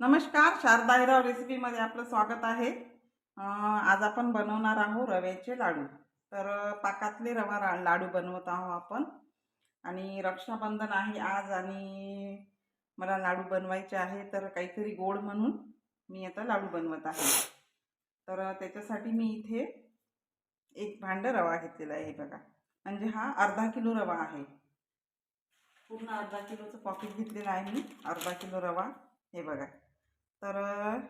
नमस्कार शारदा हिराव रेसिपीमध्ये आपलं स्वागत आहे. आज आपण बनवणार आहोत रव्याचे लाडू. तर पाकातले रवा रा- लाडू बनवत आहोत आपण. आणि रक्षाबंधन आहे आज आणि मला लाडू बनवायचे आहे तर काहीतरी गोड म्हणून मी आता लाडू बनवत आहे. तर त्याच्यासाठी मी इथे एक भांडं रवा घेतलेला आहे हे बघा. म्हणजे हा अर्धा किलो रवा आहे. पूर्ण अर्धा किलोचं पॉकेट घेतलेलं आहे मी अर्धा किलो रवा हे बघा. तर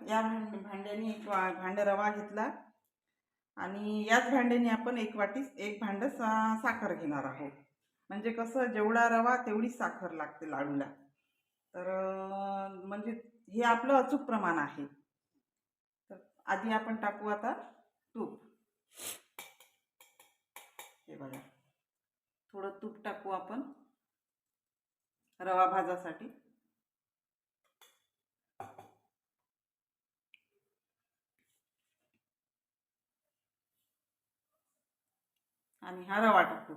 या भांड भांड्याने एक वा भांडं रवा घेतला आणि याच भांड्याने आपण एक वाटी एक भांडं सा साखर घेणार आहोत. म्हणजे कसं जेवढा रवा तेवढीच साखर लागते लाडूला. तर म्हणजे हे आपलं अचूक प्रमाण आहे. तर आधी आपण टाकू आता तूप. हे बघा. थोडं तूप टाकू आपण. रवा भाजासाठी. आणि हा रवा टाकू.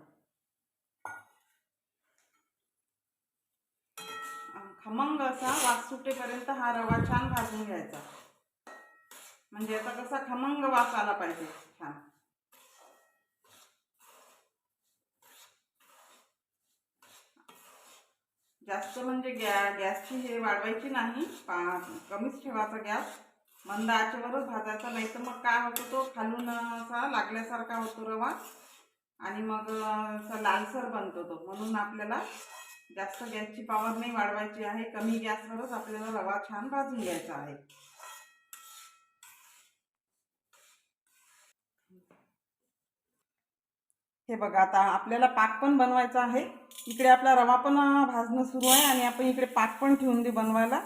आणि खमंग असा वास सुटेपर्यंत हा रवा छान भाजून घ्यायचा. म्हणजे आता कसा खमंग वास आला पाहिजे छान. जास्त म्हणजे गॅ गॅसची हे वाढवायची नाही पा कमीच ठेवायचा गॅस. मंद आचेवरच भाजायचा नाही तर मग काय होतो तो खालून असा लागल्यासारखा होतो रवा. आणि मग असा लालसर बनतो तो. म्हणून आपल्याला जास्त गॅसची पॉवर नाही वाढवायची आहे. कमी गॅसवरच आपल्याला रवा छान भाजून घ्यायचा आहे. हे बघा आता आपल्याला पाक पण बनवायचा आहे. इकडे आपला रवा पण भाजणं सुरू आहे आणि आपण इकडे पाक पण ठेवून दे बनवायला.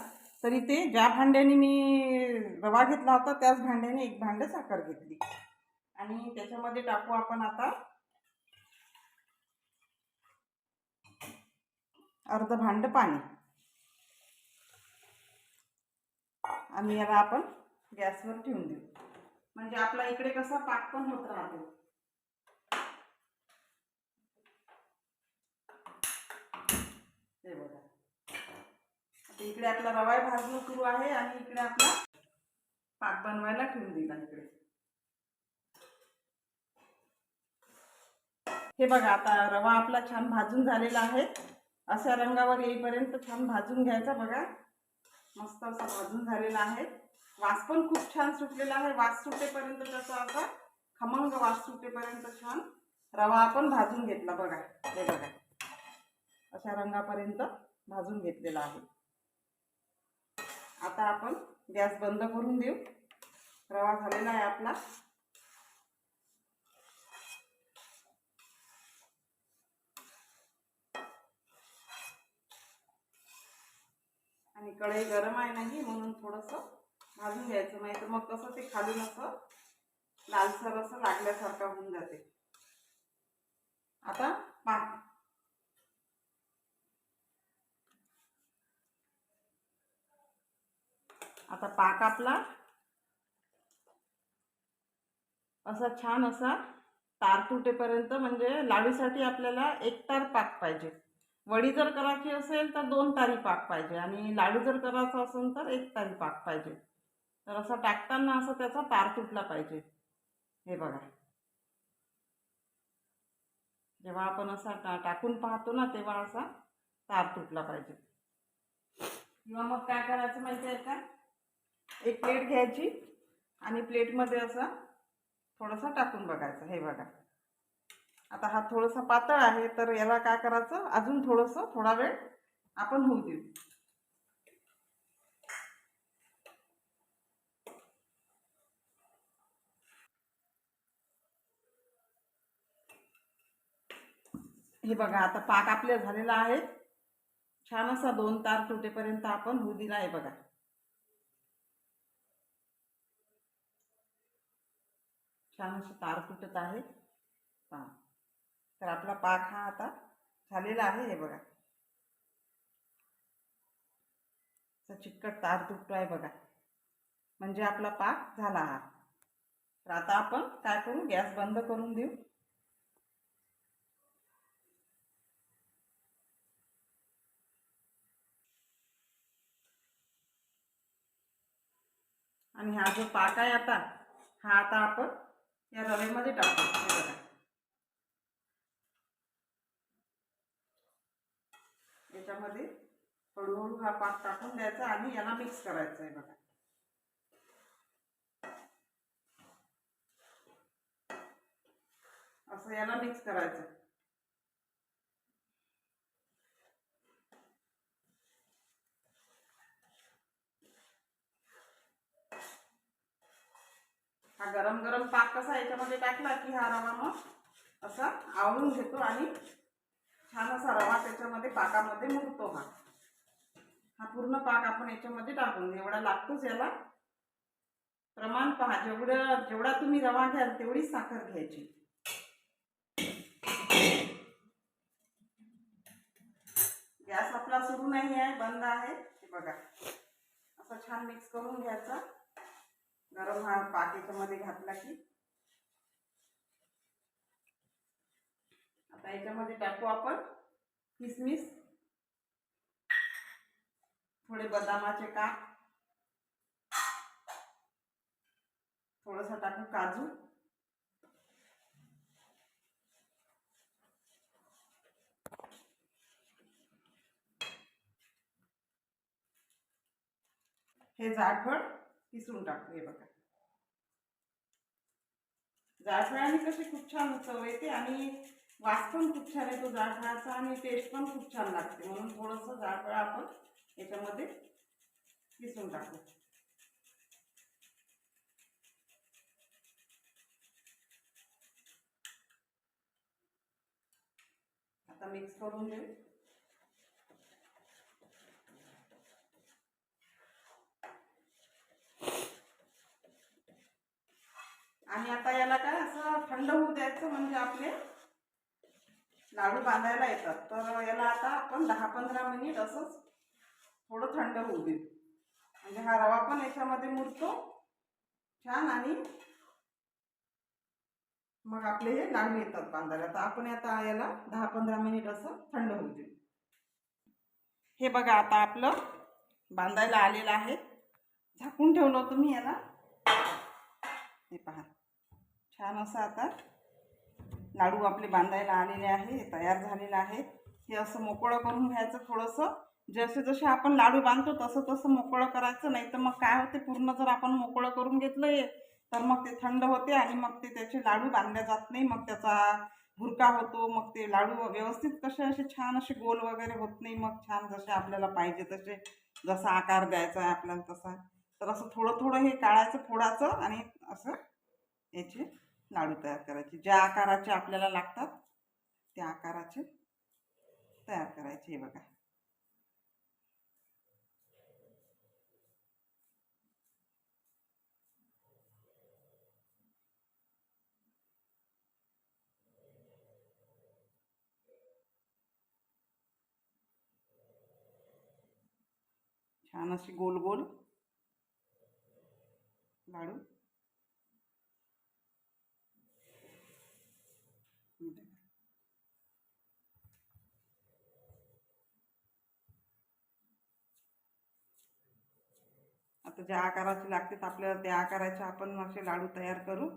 तरी ते ज्या भांड्याने मी रवा घेतला होता त्याच भांड्याने एक भांडं साखर घेतली. आणि त्याच्यामध्ये टाकू आपण आता अर्ध भांड पाणी. आणि याला आपण गॅसवर ठेवून देऊ. म्हणजे आपला इकडे कसा पाक पण होत राहतो. हे बघा. आता इकडे आपला रवा भाजणं सुरू आहे आणि इकडे आपला पाक बनवायला ठेवून दिला इकडे. हे बघा आता रवा आपला छान भाजून झालेला आहे. अशा रंगावर येईपर्यंत छान भाजून घ्यायचा बघा. मस्त असा भाजून झालेला आहे. वास पण खूप छान सुटलेला आहे. वास सुटेपर्यंत त्याचा असा खमंग वास सुटेपर्यंत छान रवा आपण भाजून घेतला बघा. हे बघा. अशा रंगापर्यंत भाजून घेतलेला आहे. आता आपण गॅस बंद करून देऊ. रवा झालेला आहे आपला. कढई गरम आहे नाही म्हणून थोडंसं भाजून घ्यायचं. नाही तर मग कसं ते खालून असं लालसर असं लागल्यासारखं होऊन जाते. आता पाक आता पाक आपला असा छान असा तार तुटेपर्यंत म्हणजे लाडूसाठी आपल्याला एक तार पाक पाहिजे. वडी जर करायची असेल तर दोन तारी पाक पाहिजे आणि लाडू जर करायचा असेल तर एक तारी पाक पाहिजे. तर असं टाकताना असं त्याचा तार तुटला पाहिजे. हे बघा. जेव्हा आपण असा टा टाकून पाहतो ना तेव्हा असा तार तुटला पाहिजे. किंवा मग काय करायचं माहिती आहे का? एक प्लेट घ्यायची आणि प्लेटमध्ये असं थोडंसं टाकून बघायचं. हे बघा. आता हा थोडासा पातळ आहे तर याला काय करायचं? अजून थोडंसं थोडा वेळ आपण होऊ देऊ. हे बघा आता पाक आपल्या झालेला आहे. छान असा दोन तार तुटेपर्यंत आपण होऊ दिला आहे बघा. छान असं तार तुटत आहे हां तर आपला पाक हा आता झालेला आहे हे बघा. चिकट तार तुटतो आहे बघा. म्हणजे आपला पाक झाला हा. तर आता आपण काय करू? गॅस बंद करून देऊ. आणि हा जो पाक आहे आता हा आता आपण या रवेमध्ये टाकू. बघा. याच्यामध्ये हळूहळू हा पाक टाकून द्यायचा आणि याला मिक्स करायचं आहे बघा. असं याला मिक्स करायचं. हा गरम गरम पाक कसा याच्यामध्ये टाकला की हा रवा मग असा आवळून घेतो आणि छान असा रवा पाकामध्ये मुरतो हा. हा पूर्ण पाक आपण याच्यामध्ये टाकून एवढा लागतोच याला. प्रमाण पहा जेवढं जेवढा तुम्ही रवा घ्याल तेवढी साखर घ्यायची. गॅस आपला सुरू नाही आहे बंद आहे. हे बघा. असं छान मिक्स करून घ्यायचा. गरम हा पाक याच्यामध्ये घातला की. आता याच्यामध्ये टाकू आपण. किसमिस थोडे बदामाचे काप थोडंसं टाकू काजू हे जायफळ किसून टाकू हे बघा. जायफळाने कशी खूप छान चव येते आणि वास पण खूप छान येतो जायफळाचा आणि टेस्ट पण खूप छान लागते. म्हणून थोडंसं जायफळ आपण याच्यामध्ये किसून टाकू. आता मिक्स करून घेऊ. आणि आता याला काय असं थंड होऊ द्यायचं म्हणजे आपले लाडू बांधायला येतात. तर याला आता आपण दहा पंधरा मिनिट असंच थोडं थंड होऊ देऊ. म्हणजे हा रवा पण याच्यामध्ये मुरतो. छान आणि मग आपले हे लाडू येतात बांधायला. तर आपण आता याला दहा पंधरा मिनिट असं थंड होऊ देऊ. हे बघा आता आपलं बांधायला आलेलं आहे. झाकून ठेवलं होतं मी याला. हे पहा. छान असं आता लाडू आपले बांधायला आलेले आहे तयार झालेलं आहे. हे असं मोकळं करून घ्यायचं थोडंसं. जसे जसे आपण लाडू बांधतो तसं तसं मोकळं करायचं. नाही तर मग काय होते पूर्ण जर आपण मोकळं करून घेतलं हे तर मग ते थंड होते आणि मग ते त्याचे लाडू बांधल्या जात नाही. मग त्याचा भुरका होतो मग ते लाडू व्यवस्थित कसे असे छान असे गोल वगैरे होत नाही. मग छान जसे आपल्याला पाहिजे तसे जसा आकार द्यायचा आहे आपल्याला तसा. तर असं थोडं थोडं हे काढायचं फोडायचं आणि असं याचे लाडू तयार करायचे. ज्या आकाराचे आपल्याला लागतात त्या आकाराचे तयार करायचे हे बघा. छान अशी गोल गोल लाडू. आता ज्या आकाराचे लागतात आपल्याला त्या आकाराचे आपण असे लाडू तयार करू.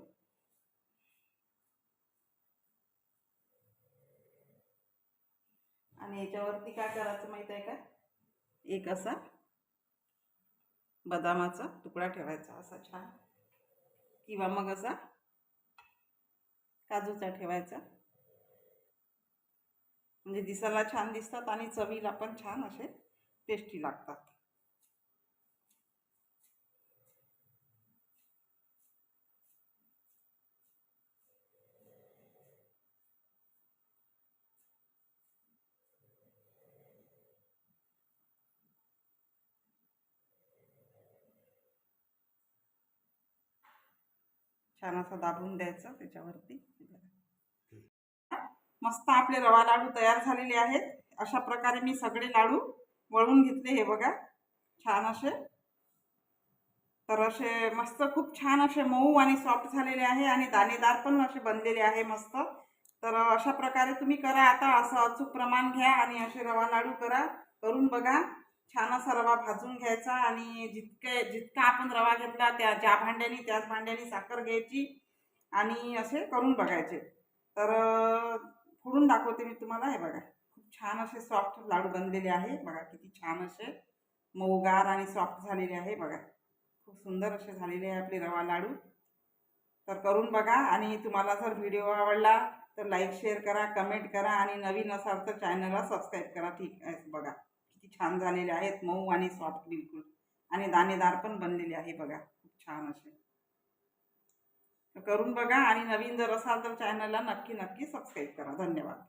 आणि याच्यावरती काय करायचं माहीत आहे का? एक असा बदामाचा तुकडा ठेवायचा असा छान. किंवा मग असा काजूचा ठेवायचा. म्हणजे दिसायला छान दिसतात आणि चवीला पण छान असे टेस्टी लागतात. छान असं दाबून द्यायचं त्याच्यावरती. मस्त आपले रवा लाडू तयार झालेले आहेत. अशा प्रकारे मी सगळे लाडू वळून घेतले हे बघा. छान असे. तर असे मस्त खूप छान असे मऊ आणि सॉफ्ट झालेले आहे आणि दाणेदार पण असे बनलेले आहे मस्त. तर अशा प्रकारे तुम्ही करा आता असं अचूक प्रमाण घ्या आणि असे रवा लाडू करा. करून बघा. छान असा रवा भाजून घ्यायचा आणि जितके जितका आपण रवा घेतला त्या ज्या भांड्याने त्याच भांड्यानी साखर घ्यायची आणि असे करून बघायचे. तर फोडून दाखवते मी तुम्हाला. हे बघा खूप छान असे सॉफ्ट लाडू बनलेले आहे. बघा किती छान असे मऊगार आणि सॉफ्ट झालेले आहे. बघा खूप सुंदर असे झालेले आहे आपले रवा लाडू. तर करून बघा आणि तुम्हाला जर व्हिडिओ आवडला तर लाईक शेअर करा कमेंट करा आणि नवीन असाल तर चॅनलला सबस्क्राईब करा. ठीक आहे बघा. किती छान झालेले आहेत. मऊ आणि सॉफ्ट बिलकुल. आणि दाणेदार पण बनलेले आहे बघा. खूप छान असे. करून बघा आणि नवीन जर असाल तर चॅनलला नक्की नक्की सबस्क्राईब करा. धन्यवाद.